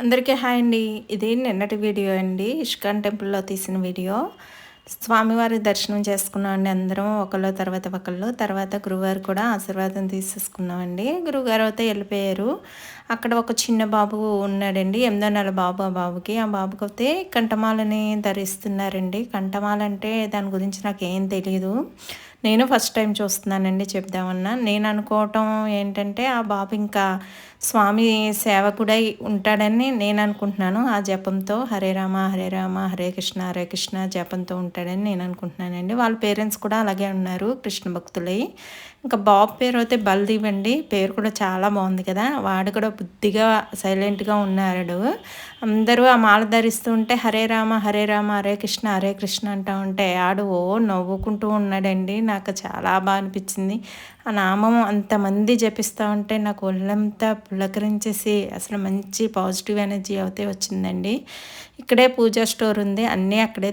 అందరికీ హాయ్ అండి. ఇది నిన్నటి వీడియో అండి. ఇష్కాన్ టెంపుల్లో తీసిన వీడియో. స్వామివారి దర్శనం చేసుకున్నామండి అందరం ఒకళ్ళు తర్వాత ఒకళ్ళు. తర్వాత గురువారు కూడా ఆశీర్వాదం తీసేసుకున్నామండి గురువుగారు అయితే వెళ్ళిపోయారు. అక్కడ ఒక చిన్న బాబు ఉన్నాడండి. ఎనిమిదో నెల బాబు ఆ బాబుకి. ఆ బాబుకి అయితే కంఠమాలని ధరిస్తున్నారండి. కంఠమాల అంటే దాని గురించి నాకు ఏం తెలియదు నేను ఫస్ట్ టైం చూస్తున్నానండి చెప్దామన్నా. నేను అనుకోవటం ఏంటంటే ఆ బాబు ఇంకా స్వామి సేవకుడై ఉంటాడని నేను అనుకుంటున్నాను. ఆ జపంతో హరే రామ హరే రామ హరే కృష్ణ హరే కృష్ణ జపంతో ఉంటాడని నేను అనుకుంటున్నానండి. వాళ్ళ పేరెంట్స్ కూడా అలాగే ఉన్నారు కృష్ణ భక్తులై. ఇంకా బాబు పేరు అయితే బల్దీప్ అండి. పేరు కూడా చాలా బాగుంది కదా. వాడు కూడా బుద్ధిగా సైలెంట్గా ఉన్నాడు. అందరూ ఆ మాల ధరిస్తూ ఉంటే హరే రామ హరే రామ హరే కృష్ణ హరే కృష్ణ అంటూ ఉంటే ఆడు ఓ నవ్వుకుంటూ ఉన్నాడండి. నాకు చాలా బాగా అనిపించింది. ఆ నామం అంతమంది జపిస్తూ ఉంటే నాకు ఒళ్ళంతా పులకరించేసి అసలు మంచి పాజిటివ్ ఎనర్జీ అయితే వచ్చిందండి. ఇక్కడే పూజా స్టోర్ ఉంది. అన్నీ అక్కడే